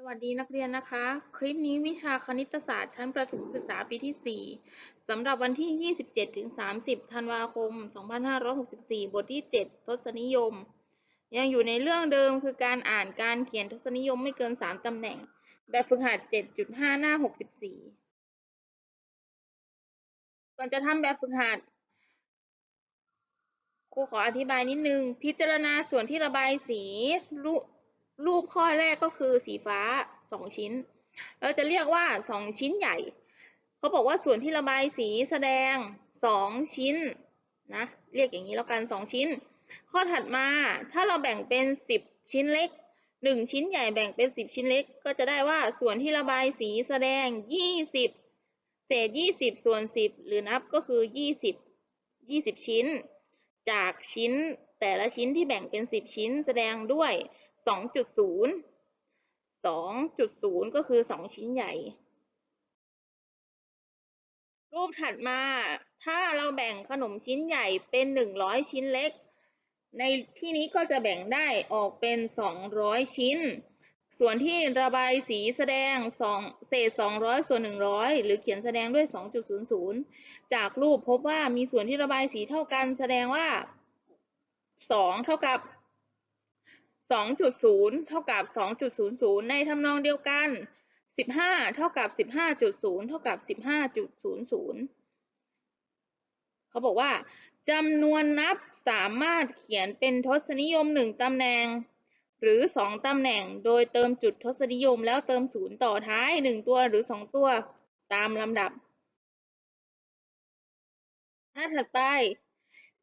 สวัสดีนักเรียนนะคะ คลิปนี้วิชาคณิตศาสตร์ชั้นประถมศึกษาปีที่ 4 สำหรับวันที่ 27-30 ธันวาคม 2564 บทที่ 7 ทศนิยม ยังอยู่ในเรื่องเดิมคือการอ่านการเขียนทศนิยมไม่เกิน 3 ตำแหน่ง แบบฝึกหัด 7.5 หน้า 64 ก่อนจะทำแบบฝึกหัดครูขออธิบายนิดนึง พิจารณาส่วนที่ระบายสีรู รูปข้อแรกก็คือสีฟ้าสองชิ้น เราจะเรียกว่าสองชิ้นใหญ่ เขาบอกว่าส่วนที่ระบายสีแสดงสองชิ้นนะเรียกอย่างนี้แล้วกันสองชิ้น ข้อถัดมาถ้าเราแบ่งเป็นสิบชิ้นเล็กหนึ่งชิ้นใหญ่แบ่งเป็นสิบชิ้นเล็ก ก็จะได้ว่าส่วนที่ระบายสีแสดงยี่สิบเศษยี่สิบส่วนสิบหรือนับก็คือยี่สิบยี่สิบชิ้น จากชิ้นแต่ละชิ้นที่แบ่งเป็นสิบชิ้นแสดงด้วย สองจุดศูนย์สองจุดศูนย์ก็คือสองชิ้นใหญ่ รูปถัดมา ถ้าเราแบ่งขนมชิ้นใหญ่เป็นหนึ่งร้อยชิ้นเล็ก ในที่นี้ก็จะแบ่งได้ออกเป็นสองร้อยชิ้น ส่วนที่ระบายสีแสดงสองเศษสองร้อยส่วนหนึ่งร้อยหรือเขียนแสดงด้วยสองจุดศูนย์ศูนย์จากรูปพบว่ามีส่วนที่ระบายสีเท่ากันแสดงว่าสองเท่ากับ สองจุดศูนย์เท่ากับสองจุดศูนย์ศูนย์ในทำนองเดียวกันสิบห้าเท่ากับสิบห้าจุดศูนย์เท่ากับสิบห้าจุดศูนย์ศูนย์เขาบอกว่าจำนวนนับสามารถเขียนเป็นทศนิยมหนึ่งตำแหน่ง หรือสองตำแหน่ง โดยเติมจุดทศนิยมแล้วเติมศูนย์ต่อท้ายหนึ่งตัวหรือสองตัวตามลำดับ หน้าถัดไป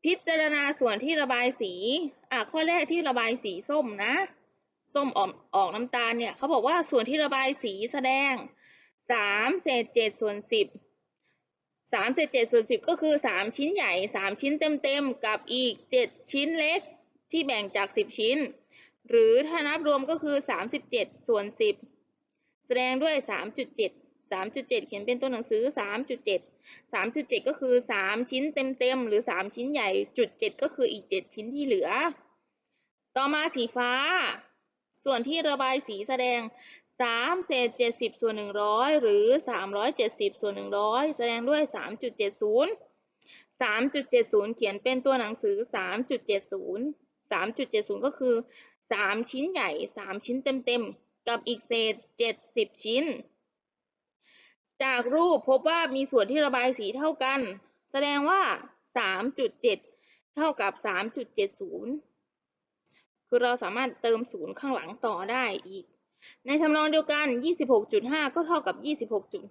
พิจารณาส่วนที่ระบายสี อะข้อแรกที่ระบายสีส้มนะ ส้มออกออกน้ำตาลเนี่ยเขาบอกว่าส่วนที่ระบายสีแสดงสามเศษเจ็ดส่วนสิบสามเศษเจ็ดส่วนสิบก็คือสามชิ้นใหญ่สามชิ้นเต็มๆกับอีกเจ็ดชิ้นเล็กที่แบ่งจากสิบชิ้น หรือถ้านับรวมก็คือสามสิบเจ็ดส่วนสิบแสดงด้วยสามจุดเจ็ดสามจุดเจ็ดเขียนเป็นตัวหนังสือสามจุดเจ็ดสามจุดเจ็ดก็คือสามชิ้นเต็มๆหรือสามชิ้นใหญ่จุดเจ็ดก็คืออีกเจ็ดชิ้นที่เหลือ ต่อมาสีฟ้า ส่วนที่ระบายสีแสดงสามเศษเจ็ดสิบส่วนหนึ่งร้อยหรือสามร้อยเจ็ดสิบส่วนหนึ่งร้อยแสดงด้วยสามจุดเจ็ดศูนย์สามจุดเจ็ดศูนย์เขียนเป็นตัวหนังสือสามจุดเจ็ดศูนย์สามจุดเจ็ดศูนย์ก็คือสามชิ้นใหญ่สามชิ้นเต็มๆ กับอีกเศษเจ็ดสิบชิ้น จากรูปพบว่ามีส่วนที่ระบายสีเท่ากัน แสดงว่า 3.7 เท่ากับ 3.70 คือเราสามารถเติมศูนย์ข้างหลังต่อได้อีก ในทำนองเดียวกัน 26.5 ก็เท่ากับ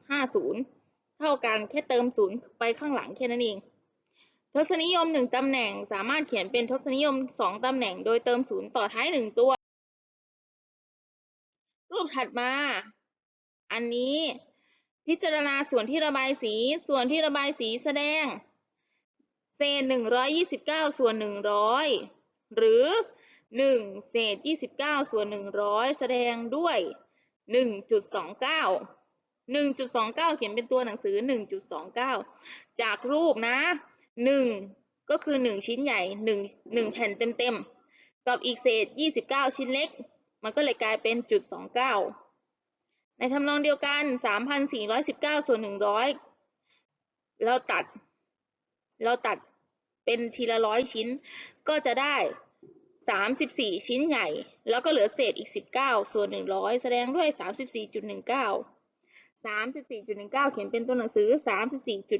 26.50 เท่ากันแค่เติมศูนย์ไปข้างหลังแค่นั้นเอง ทศนิยม 1ตำแหน่งสามารถเขียนเป็นทศนิยม 2ตำแหน่ง โดยเติมศูนย์ต่อท้าย 1 ตัว รูปถัดมา อันนี้พิจารณาส่วนที่ระบายสี ส่วนที่ระบายสีแสดง เศษหนึ่งร้อยยี่สิบเก้าส่วนหนึ่งร้อยหรือ หนึ่งเศษยี่สิบเก้าส่วนหนึ่งร้อยแสดงด้วยหนึ่งจุดสองเก้าหนึ่งจุดสองเก้าเขียนเป็นตัวหนังสือหนึ่งจุดสองเก้าจากรูปนะหนึ่งก็คือหนึ่งชิ้นใหญ่หนึ่งหนึ่งแผ่นเต็มๆ กับอีกเศษยี่สิบเก้าชิ้นเล็ก มันก็เลยกลายเป็นจุดสองเก้าในทำนองเดียวกัน 3,419 ส่วน 100 เราตัด เราตัดเป็นทีละร้อยชิ้น ก็จะได้ 34 ชิ้นใหญ่ แล้วก็เหลือเศษอีก 19 ส่วน 100 แสดงด้วย 34.19 34.19 เขียนเป็นตัวหนังสือ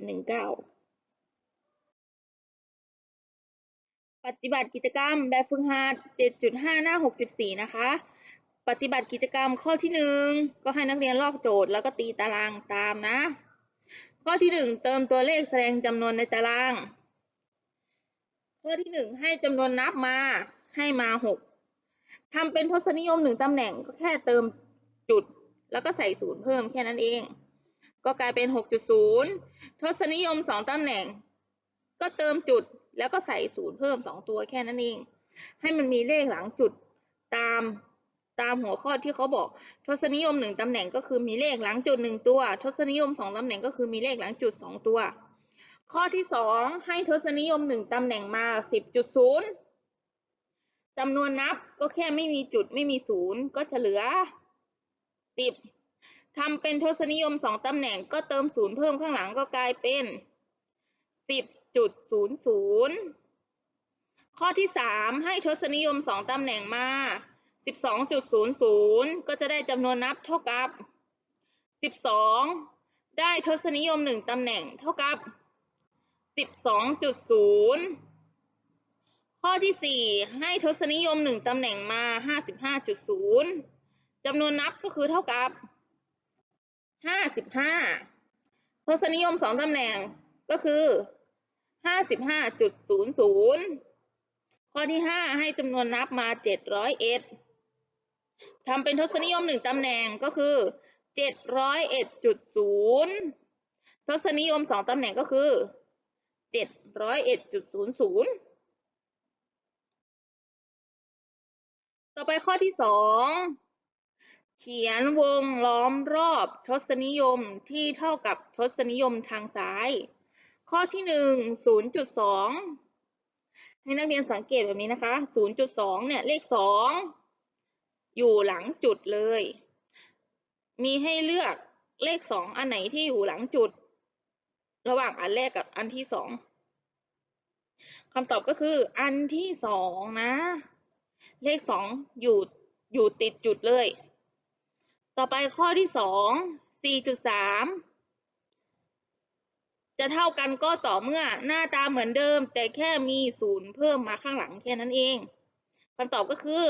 34.19 ปฏิบัติกิจกรรมแบบฝึกหัด 7.5 หน้า 64 นะคะ ปฏิบัติกิจกรรมข้อที่หนึ่งก็ให้นักเรียนลอกโจทย์แล้วก็ตีตารางตามนะ ข้อที่หนึ่งเติมตัวเลขแสดงจำนวนในตาราง ข้อที่หนึ่งให้จำนวนนับมา ให้มาหกทำเป็นทศนิยมหนึ่งตำแหน่งก็แค่เติมจุด แล้วก็ใส่ศูนย์เพิ่มแค่นั้นเอง ก็กลายเป็นหกจุดศูนย์ทศนิยมสองตำแหน่ง ก็เติมจุดแล้วก็ใส่ศูนย์เพิ่มสองตัวแค่นั้นเอง ให้มันมีเลขหลังจุดตามตามหัวข้อที่เขาบอกทศนิยมหนึ่งตำแหน่งก็คือมีเลขหลังจุดหนึ่งตัว ทศนิยมสองตำแหน่งก็คือมีเลขหลังจุดสองตัว ข้อที่สองให้ทศนิยมหนึ่งตำแหน่งมาสิบ จำนวนนับก็แค่ไม่มีจุดไม่มีศูนย์ก็จะเหลือสิบทำเป็นทศนิยมสองตำแหน่งก็เติมศูนย์เพิ่มข้างหลังก็กลายเป็นสิบจุดศูนย์ศูนย์ข้อที่สามให้ทศนิยมสองตำแหน่งมาสิบสองจุดศูนย์ศูนย์ก็จะได้จำนวนนับเท่ากับสิบสองได้ทศนิยมหนึ่งตำแหน่งเท่ากับสิบสองจุดศูนย์ ข้อที่ 4 ให้ทศนิยม 1ตำแหน่งมา 55.0จำนวนนับก็คือเท่ากับ 55 ทศนิยม 2ตำแหน่งก็คือ 55.00 ข้อที่ 5 ให้จำนวนนับมา 701ทำเป็นทศนิยม 1ตำแหน่งก็คือ 701.0 ทศนิยม 2ตำแหน่งก็คือ 701.00 อยเอ็ดจุดศูนย์ศูนย์ต่อไปข้อที่สองเขียนวงล้อมรอบทศนิยมที่เท่ากับทศนิยมทางซ้าย ข้อที่หนึ่งศูนย์จุดสองให้นักเรียนสังเกตแบบนี้นะคะศูนย์จุดสองเนี่ย เลขสองอยู่หลังจุดเลย มีให้เลือกเลขสองอันไหนที่อยู่หลังจุด ระหว่างอันแรกกับอันที่สองคำตอบก็คืออันที่สองนะ เลขสองอยู่อยู่ติดจุดเลย ต่อไปข้อที่สองสี่จุดสามจะเท่ากันก็ต่อเมื่อหน้าตาเหมือนเดิม แต่แค่มีศูนย์เพิ่มมาข้างหลังแค่นั้นเองคำตอบก็คือ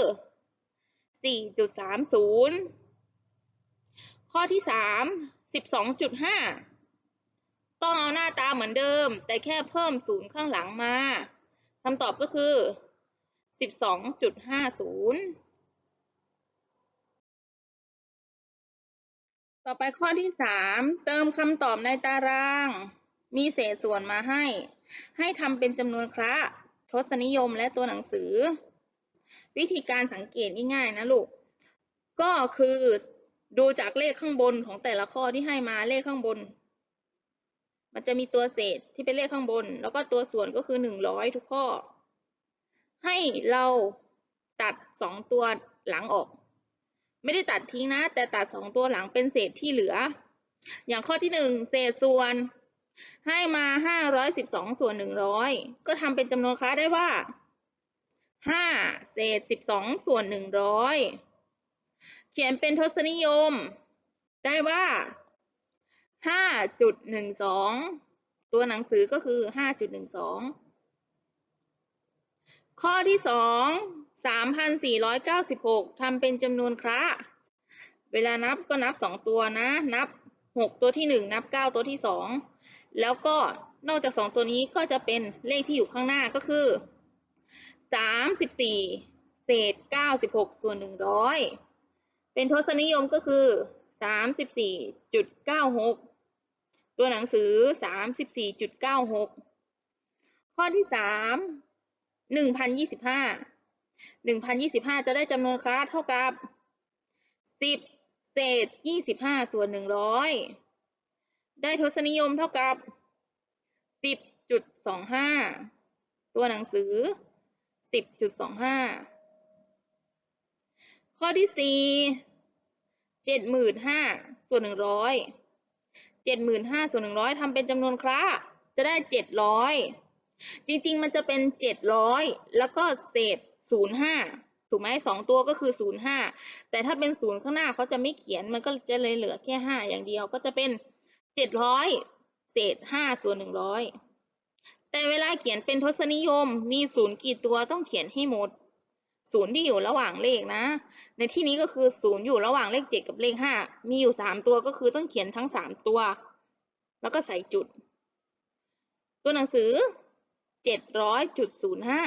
สี่จุดสามศูนย์ข้อที่สามสิบสองจุดห้าต้องเอาหน้าตาเหมือนเดิม แต่แค่เพิ่มศูนย์ข้างหลังมาคำตอบก็คือ สิบสองจุดห้าศูนย์ต่อไปข้อที่สามเติมคำตอบในตาราง มีเศษส่วนมาให้ ให้ทำเป็นจำนวนคละทศนิยมและตัวหนังสือ วิธีการสังเกตง่ายๆนะลูก ก็คือดูจากเลขข้างบนของแต่ละข้อที่ให้มาเลขข้างบน มันจะมีตัวเศษที่เป็นเลขข้างบน แล้วก็ตัวส่วนก็คือหนึ่งร้อยทุกข้อ ให้เราตัดสองตัวหลังออก ไม่ได้ตัดทิ้งนะ แต่ตัดสองตัวหลังเป็นเศษที่เหลือ อย่างข้อที่หนึ่งเศษส่วนให้มาห้าร้อยสิบสองส่วนหนึ่งร้อยก็ทำเป็นจำนวนค่าได้ว่าห้าเศษสิบสองส่วนหนึ่งร้อยเขียนเป็นทศนิยม ได้ว่าห้าจุดหนึ่งสองตัวหนังสือก็คือห้าจุดหนึ่งสอง ข้อที่สองสามพันสี่ร้อยเก้าสิบหกทำเป็นจำนวนคละเวลานับก็นับสองตัวนะ นับหกตัวที่หนึ่งนับเก้าตัวที่สองแล้วก็นอกจากสองตัวนี้ก็จะเป็นเลขที่อยู่ข้างหน้าก็คือสามสิบสี่เศษเก้าสิบหกส่วนหนึ่งร้อยเป็นทศนิยมก็คือสามสิบสี่จุดเก้าหกตัวหนังสือสามสิบสี่จุดเก้าหกข้อที่สาม หนึ่งพันยี่สิบห้าหนึ่งพันยี่สิบห้าจะได้จำนวนคลาสเท่ากับสิบเศษยี่สิบห้าส่วนหนึ่งร้อยได้ทศนิยมเท่ากับสิบจุดสองห้าตัวหนังสือสิบจุดสองห้าข้อที่สี่เจ็ดหมื่นห้าส่วนหนึ่งร้อยเจ็ดหมื่นห้าส่วนหนึ่งร้อยทำเป็นจำนวนคละจะได้เจ็ดร้อย จริงๆ มันจะเป็นเจ็ดร้อยแล้วก็เศษศูนย์ห้าถูกไหมสองตัวก็คือศูนย์ห้าแต่ถ้าเป็นศูนย์ข้างหน้าเขาจะไม่เขียน มันก็จะเลยเหลือแค่ห้าอย่างเดียว ก็จะเป็นเจ็ดร้อยเศษห้าส่วนหนึ่งร้อยแต่เวลาเขียนเป็นทศนิยม มีศูนย์กี่ตัวต้องเขียนให้หมด ศูนย์ที่อยู่ระหว่างเลขนะ ในที่นี้ก็คือศูนย์อยู่ระหว่างเลขเจ็ดกับเลขห้ามีอยู่สามตัวก็คือต้องเขียนทั้งสามตัว แล้วก็ใส่จุด ตัวหนังสือ เจ็ดร้อยจุดศูนย์ห้า